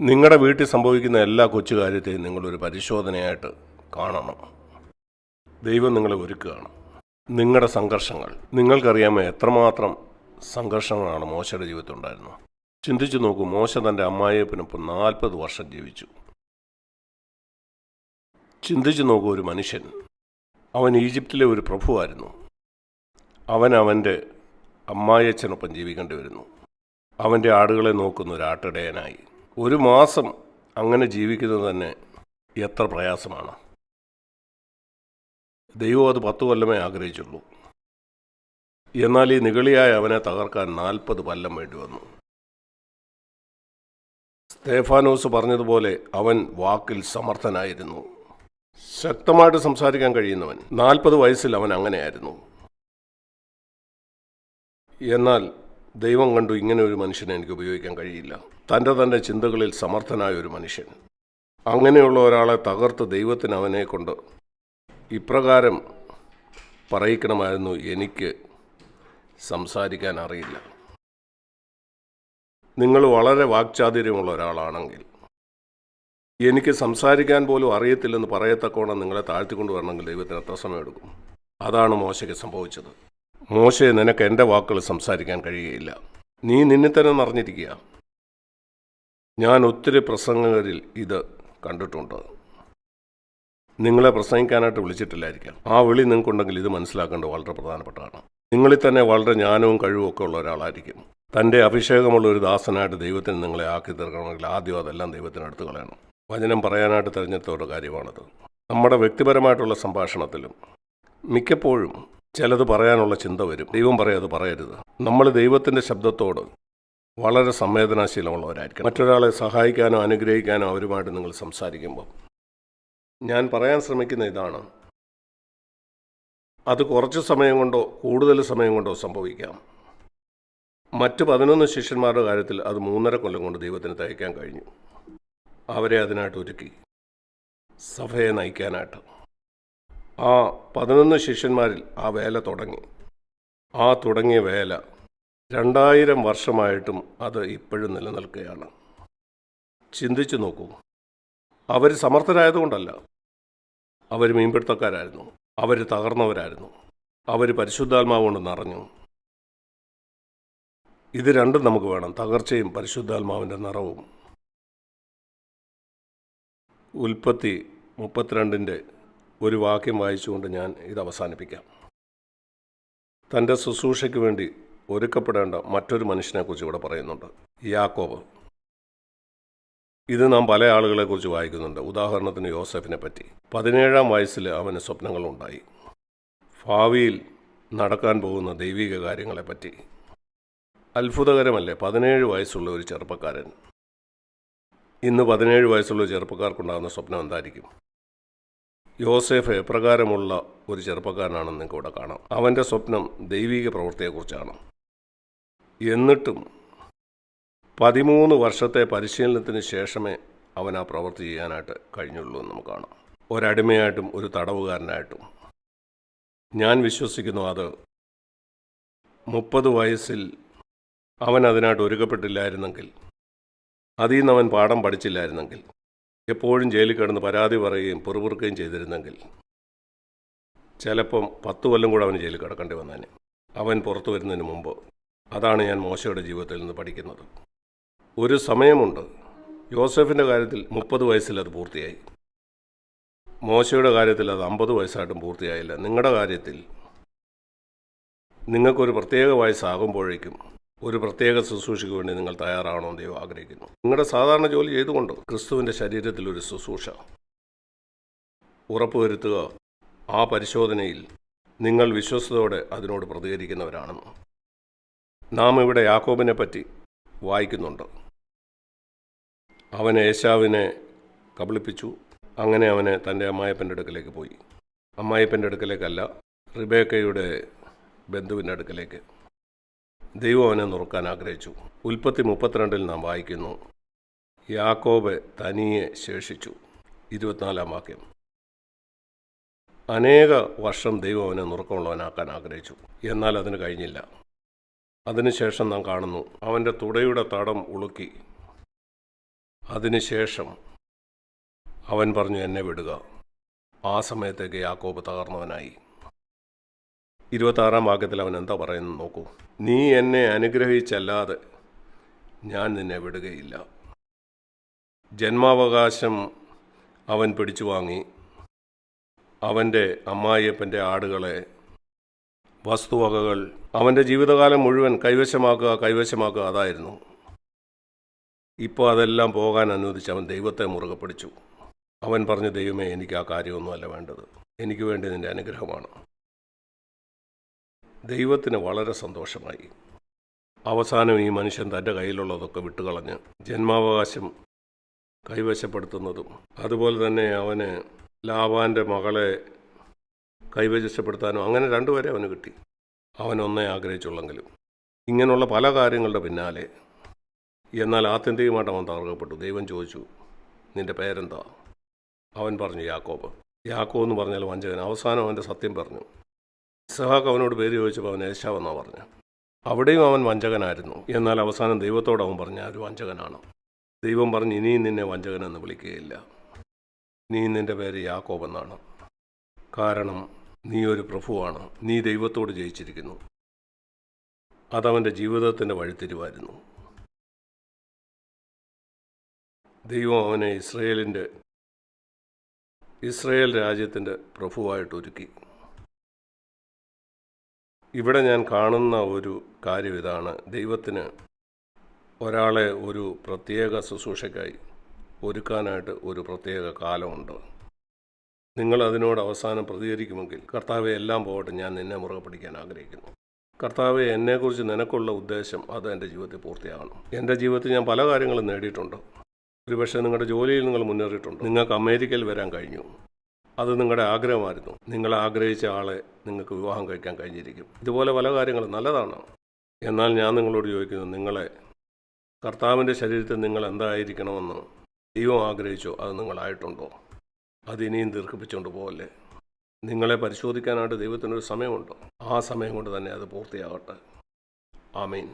നിങ്ങളുടെ വീട്ടിൽ സംഭവിക്കുന്ന എല്ലാ കൊച്ചു കാര്യത്തെയും നിങ്ങളൊരു പരിശോധനയായിട്ട് കാണണം. ദൈവം നിങ്ങളെ ഒരുക്കുകയാണ്. നിങ്ങളുടെ സംഘർഷങ്ങൾ. നിങ്ങൾക്കറിയാമോ എത്രമാത്രം സംഘർഷങ്ങളാണ് മോശയുടെ ജീവിതത്തിൽ ഉണ്ടായിരുന്നത് ചിന്തിച്ചു നോക്കൂ മോശ തന്റെ അമ്മായിയപ്പനൊപ്പം നാൽപ്പത് വർഷം ജീവിച്ചു. ചിന്തിച്ചു നോക്കൂ ഒരു മനുഷ്യൻ. അവൻ ഈജിപ്തിലെ ഒരു പ്രഭുവായിരുന്നു. അവൻ അവന്റെ അമ്മായിയച്ഛനൊപ്പം ജീവിക്കേണ്ടി വരുന്നു. അവന്റെ ആടുകളെ നോക്കുന്ന ഒരു ആട്ടിടയനായി. ഒരു മാസം അങ്ങനെ ജീവിക്കുന്നത് തന്നെ എത്ര പ്രയാസമാണ്. ദൈവം അത് പത്തു കൊല്ലമേ ആഗ്രഹിച്ചുള്ളൂ. എന്നാൽ ഈ നിഗളിയായ അവനെ തകർക്കാൻ നാൽപ്പത് കൊല്ലം വേണ്ടി വന്നു. സ്തേഫാനോസ് പറഞ്ഞതുപോലെ അവൻ വാക്കിൽ സമർത്ഥനായിരുന്നു. ശക്തമായിട്ട് സംസാരിക്കാൻ കഴിയുന്നവൻ നാൽപ്പത് വയസ്സിൽ അവൻ അങ്ങനെയായിരുന്നു. എന്നാൽ ദൈവം കണ്ടു ഇങ്ങനെ ഒരു മനുഷ്യനെ എനിക്ക് ഉപയോഗിക്കാൻ കഴിയില്ല. തന്റെ തന്റെ ചിന്തകളിൽ സമർത്ഥനായ ഒരു മനുഷ്യൻ. അങ്ങനെയുള്ള ഒരാളെ തകർത്ത് ദൈവത്തിന് അവനെ കൊണ്ട് ഇപ്രകാരം പറയിക്കണമായിരുന്നു എനിക്ക് സംസാരിക്കാൻ അറിയില്ല. നിങ്ങൾ വളരെ വാക്ചാതുര്യമുള്ള ഒരാളാണെങ്കിൽ എനിക്ക് സംസാരിക്കാൻ പോലും അറിയത്തില്ലെന്ന് പറയത്തക്കോണം നിങ്ങളെ താഴ്ത്തിക്കൊണ്ടുവരണമെങ്കിൽ ദൈവത്തിന് എത്ര സമയമെടുക്കും? അതാണ് മോശയ്ക്ക് സംഭവിച്ചത്. മോശയെ നിനക്ക് എന്റെ വാക്കുകൾ സംസാരിക്കാൻ കഴിയുകയില്ല. നീ നിന്നെ തന്നെ നിറഞ്ഞിരിക്കുക. ഞാൻ ഒത്തിരി പ്രസംഗകരിൽ ഇത് കണ്ടിട്ടുണ്ട്. നിങ്ങളെ പ്രസംഗിക്കാനായിട്ട് വിളിച്ചിട്ടില്ലായിരിക്കാം. ആ വിളി നിങ്ങൾക്കുണ്ടെങ്കിൽ ഇത് മനസ്സിലാക്കേണ്ടത് വളരെ പ്രധാനപ്പെട്ടതാണ്. നിങ്ങളിൽ തന്നെ വളരെ ജ്ഞാനവും കഴിവും ഒക്കെ ഉള്ള ഒരാളായിരിക്കും. തന്റെ അഭിഷേകമുള്ള ഒരു ദാസനായിട്ട് ദൈവത്തിന് നിങ്ങളെ ആക്കി തീർക്കണമെങ്കിൽ ആദ്യം അതെല്ലാം ദൈവത്തിനടുത്ത് കളയണം. വചനം പറയാനായിട്ട് തിരഞ്ഞെടുത്ത ഒരു കാര്യമാണത്. നമ്മുടെ വ്യക്തിപരമായിട്ടുള്ള സംഭാഷണത്തിലും മിക്കപ്പോഴും ചിലത് പറയാനുള്ള ചിന്ത വരും. ദൈവം പറയാതെ പറയരുത്. നമ്മൾ ദൈവത്തിന്റെ ശബ്ദത്തോട് വളരെ സംവേദനാശീലമുള്ളവരായിരിക്കും മറ്റൊരാളെ സഹായിക്കാനോ അനുഗ്രഹിക്കാനോ അവരുമായിട്ട് നിങ്ങൾ സംസാരിക്കുമ്പോൾ ഞാൻ പറയാൻ ശ്രമിക്കുന്ന ഇതാണ്. അത് കുറച്ച് സമയം കൊണ്ടോ കൂടുതൽ സമയം കൊണ്ടോ സംഭവിക്കാം. മറ്റ് പതിനൊന്ന് ശിഷ്യന്മാരുടെ കാര്യത്തിൽ അത് മൂന്നര കൊല്ലം കൊണ്ട് ദൈവത്തിന് തയ്ക്കാൻ കഴിഞ്ഞു. അവരെ അതിനായിട്ട് ഒരുക്കി. സഭയെ നയിക്കാനായിട്ട്. ആ പതിനൊന്ന് ശിഷ്യന്മാരിൽ ആ വേല തുടങ്ങി. ആ തുടങ്ങിയ വേല രണ്ടായിരം വർഷമായിട്ടും അത് ഇപ്പോഴും നിലനിൽക്കുകയാണ്. ചിന്തിച്ചു നോക്കൂ. അവർ സമർത്ഥരായതുകൊണ്ടല്ല. അവർ മീൻപിടുത്തക്കാരായിരുന്നു. അവർ തകർന്നവരായിരുന്നു. അവർ പരിശുദ്ധാത്മാവ് കൊണ്ട് നിറഞ്ഞു. ഇത് രണ്ടും നമുക്ക് വേണം. തകർച്ചയും പരിശുദ്ധാത്മാവിന്റെ നിറവും. ഉൽപ്പത്തി മുപ്പത്തിരണ്ടിന്റെ ഒരു വാക്യം വായിച്ചുകൊണ്ട് ഞാൻ ഇത് അവസാനിപ്പിക്കാം. തന്റെ ശുശ്രൂഷയ്ക്ക് വേണ്ടി ഒരുക്കപ്പെടേണ്ട മറ്റൊരു മനുഷ്യനെക്കുറിച്ച് ഇവിടെ പറയുന്നുണ്ട്. യാക്കോബ്. ഇത് നാം പല ആളുകളെക്കുറിച്ച് വായിക്കുന്നുണ്ട്. ഉദാഹരണത്തിന് യോസഫിനെ പറ്റി. പതിനേഴാം വയസ്സിൽ അവന് സ്വപ്നങ്ങളുണ്ടായി. ഭാവിയിൽ നടക്കാൻ പോകുന്ന ദൈവിക കാര്യങ്ങളെപ്പറ്റി അത്ഭുതകരമല്ലേ? പതിനേഴ് വയസ്സുള്ള ഒരു ചെറുപ്പക്കാരൻ. ഇന്ന് പതിനേഴ് വയസ്സുള്ള ചെറുപ്പക്കാർക്കുണ്ടാകുന്ന സ്വപ്നം എന്തായിരിക്കും? യോസേഫ് എപ്രകാരമുള്ള ഒരു ചെറുപ്പക്കാരനാണെന്ന് നിങ്ങൾക്ക് ഇവിടെ കാണാം. അവന്റെ സ്വപ്നം ദൈവിക പ്രവൃത്തിയെക്കുറിച്ചാണ്. എന്നിട്ടും പതിമൂന്ന് വർഷത്തെ പരിശീലനത്തിന് ശേഷമേ അവൻ ആ പ്രവൃത്തി ചെയ്യാനായിട്ട് കഴിഞ്ഞുള്ളൂ എന്ന് നമുക്ക് കാണാം. ഒരടിമയായിട്ടും ഒരു തടവുകാരനായിട്ടും. ഞാൻ വിശ്വസിക്കുന്നു അത്. മുപ്പത് വയസ്സിൽ അവൻ അതിനായിട്ട് ഒരുക്കപ്പെട്ടില്ലായിരുന്നെങ്കിൽ അതിൽ നിന്ന് അവൻ പാഠം പഠിച്ചില്ലായിരുന്നെങ്കിൽ എപ്പോഴും ജയിലിൽ കിടന്ന് പരാതി പറയുകയും പെറുപെറുക്കുകയും ചെയ്തിരുന്നെങ്കിൽ ചിലപ്പം പത്ത് കൊല്ലം കൂടെ അവന് ജയിലിൽ കിടക്കേണ്ടി വന്നേനെ. അവൻ പുറത്തു വരുന്നതിന് മുമ്പ് അതാണ് ഞാൻ മോശയുടെ ജീവിതത്തിൽ നിന്ന് പഠിക്കുന്നത്. ഒരു സമയമുണ്ട്. യോസഫിന്റെ കാര്യത്തിൽ മുപ്പത് വയസ്സിൽ അത് പൂർത്തിയായി. മോശയുടെ കാര്യത്തിൽ അത് അമ്പത് വയസ്സായിട്ടും പൂർത്തിയായില്ല. നിങ്ങളുടെ കാര്യത്തിൽ നിങ്ങൾക്കൊരു പ്രത്യേക വയസ്സാകുമ്പോഴേക്കും ഒരു പ്രത്യേക ശുശ്രൂഷയ്ക്ക് വേണ്ടി നിങ്ങൾ തയ്യാറാണോ എന്ന് ദൈവം ആഗ്രഹിക്കുന്നു. നിങ്ങളുടെ സാധാരണ ജോലി ചെയ്തുകൊണ്ട് ക്രിസ്തുവിന്റെ ശരീരത്തിൽ ഒരു ശുശ്രൂഷ. ഉറപ്പുവരുത്തുക. ആ പരിശോധനയിൽ നിങ്ങൾ വിശ്വസ്തയോടെ അതിനോട് പ്രതികരിക്കുന്നവരാണെന്ന്. നാം ഇവിടെ യാക്കോബിനെ പറ്റി വായിക്കുന്നുണ്ട്. അവൻ ഏശാവിനെ കബളിപ്പിച്ചു. അങ്ങനെ അവനെ തന്റെ അമ്മായപ്പന്റെ അടുക്കലേക്ക് പോയി. അമ്മായപ്പന്റെ അടുക്കലേക്കല്ല റിബേക്കയുടെ ബന്ധുവിന്റെ അടുക്കലേക്ക്. ദൈവം അവനെ നുറുക്കാൻ ആഗ്രഹിച്ചു. ഉൽപ്പത്തി മുപ്പത്തിരണ്ടിൽ നാം വായിക്കുന്നു യാക്കോബ് തനിയെ ശേഷിച്ചു. ഇരുപത്തിനാലാം വാക്യം. അനേക വർഷം ദൈവം അവനെ നുറുക്കമുള്ളവനാക്കാൻ ആഗ്രഹിച്ചു. എന്നാൽ അതിന് കഴിഞ്ഞില്ല. അതിനുശേഷം നാം കാണുന്നു. അവന്റെ തുടയുടെ തടം ഉളുക്കി. അതിനുശേഷം അവൻ പറഞ്ഞു എന്നെ വിടുക. ആ സമയത്തേക്ക് യാക്കോബ് തകർന്നവനായി. ഇരുപത്താറാം വാക്യത്തിൽ അവൻ എന്താ പറയുന്നത് നോക്കൂ. നീ എന്നെ അനുഗ്രഹിച്ചല്ലാതെ ഞാൻ നിന്നെ വിടുകയില്ല. ജന്മാവകാശം അവൻ പിടിച്ചു വാങ്ങി അവന്റെ അമ്മായിയപ്പന്റെ ആടുകളെ വസ്തുവകകൾ അവന്റെ ജീവിതകാലം മുഴുവൻ കൈവശമാക്കുക കൈവശമാക്കുക അതായിരുന്നു. ഇപ്പോൾ അതെല്ലാം പോകാൻ അനുവദിച്ച് അവൻ ദൈവത്തെ മുറുകെ പിടിച്ചു. അവൻ പറഞ്ഞു ദൈവമേ എനിക്ക് ആ കാര്യമൊന്നുമല്ല വേണ്ടത്. എനിക്ക് വേണ്ടി നിന്റെ അനുഗ്രഹമാണ്. ദൈവത്തിന് വളരെ സന്തോഷമായി. അവസാനം ഈ മനുഷ്യൻ തന്റെ കയ്യിലുള്ളതൊക്കെ വിട്ടുകളഞ്ഞ് ജന്മാവകാശം കൈവശപ്പെടുത്തുന്നതും അതുപോലെ തന്നെ അവന് ലാവാന്റെ മകളെ കൈവശപ്പെടുത്താനും അങ്ങനെ രണ്ടുപേരെ അവന് കിട്ടി. അവനൊന്നേ ആഗ്രഹിച്ചുള്ളെങ്കിലും. ഇങ്ങനെയുള്ള പല കാര്യങ്ങളുടെ പിന്നാലെ എന്നാൽ ആത്യന്തികമായിട്ട് അവൻ തകർക്കപ്പെട്ടു. ദൈവം ചോദിച്ചു നിന്റെ പേരെന്താ? അവൻ പറഞ്ഞു യാക്കോബ്. യാക്കോ എന്ന് പറഞ്ഞാൽ വഞ്ചകൻ. അവസാനം അവന്റെ സത്യം പറഞ്ഞു. ഇസഹാക്ക് അവനോട് പേര് ചോദിച്ചപ്പോൾ അവൻ ഏശാവെന്നാണ് പറഞ്ഞു. അവിടെയും അവൻ വഞ്ചകനായിരുന്നു. എന്നാൽ അവസാനം ദൈവത്തോട് അവൻ പറഞ്ഞ ഒരു വഞ്ചകനാണ്. ദൈവം പറഞ്ഞ് ഇനിയും നിന്നെ വഞ്ചകനെന്ന് വിളിക്കുകയില്ല. നീ നിന്റെ പേര് യാക്കോബെന്നാണ് കാരണം നീ ഒരു പ്രഭുവാണ്. നീ ദൈവത്തോട് ജയിച്ചിരിക്കുന്നു. അതവന്റെ ജീവിതത്തിന്റെ വഴിത്തിരിവായിരുന്നു. ദൈവം അവനെ ഇസ്രയേലിന്റെ ഇസ്രയേൽ രാജ്യത്തിന്റെ പ്രഭുവായിട്ട് ഒരുക്കി. ഇവിടെ ഞാൻ കാണുന്ന ഒരു കാര്യം ഇതാണ്. ദൈവത്തിന് ഒരാളെ ഒരു പ്രത്യേക ശുശ്രൂഷയ്ക്കായി ഒരുക്കാനായിട്ട് ഒരു പ്രത്യേക കാലമുണ്ട്. നിങ്ങൾ അതിനോട് അവസാനം പ്രതികരിക്കുമെങ്കിൽ കർത്താവെ എല്ലാം പോകട്ടെ. ഞാൻ നിന്നെ മുറുകെ പിടിക്കാൻ ആഗ്രഹിക്കുന്നു. കർത്താവെ എന്നെക്കുറിച്ച് നിനക്കുള്ള ഉദ്ദേശം അത് എന്റെ ജീവിതത്തിൽ പൂർത്തിയാകണം. എന്റെ ജീവിതത്തിൽ ഞാൻ പല കാര്യങ്ങളും നേടിയിട്ടുണ്ട്. ഒരുപക്ഷെ നിങ്ങളുടെ ജോലിയിൽ നിങ്ങൾ മുന്നേറിയിട്ടുണ്ട്. നിങ്ങൾക്ക് അമേരിക്കയിൽ വരാൻ കഴിഞ്ഞു. അത് നിങ്ങളുടെ ആഗ്രഹമായിരുന്നു. നിങ്ങൾ ആഗ്രഹിച്ച ആളെ നിങ്ങൾക്ക് വിവാഹം കഴിക്കാൻ കഴിഞ്ഞിരിക്കും. ഇതുപോലെ പല കാര്യങ്ങളും നല്ലതാണ്. എന്നാൽ ഞാൻ നിങ്ങളോട് ചോദിക്കുന്നു നിങ്ങളെ കർത്താവിന്റെ ശരീരത്തിൽ നിങ്ങൾ എന്തായിരിക്കണമെന്ന് ദൈവം ആഗ്രഹിച്ചോ? അത് നിങ്ങളായിട്ടുണ്ടോ? അത് ഇനിയും ദീർഘിപ്പിച്ചുകൊണ്ട് പോകല്ലേ നിങ്ങളെ പരിശോധിക്കാനായിട്ട് ദൈവത്തിനൊരു സമയമുണ്ടോ? ആ സമയം കൊണ്ട് തന്നെ അത് പൂർത്തിയാവട്ടെ ആമീൻ.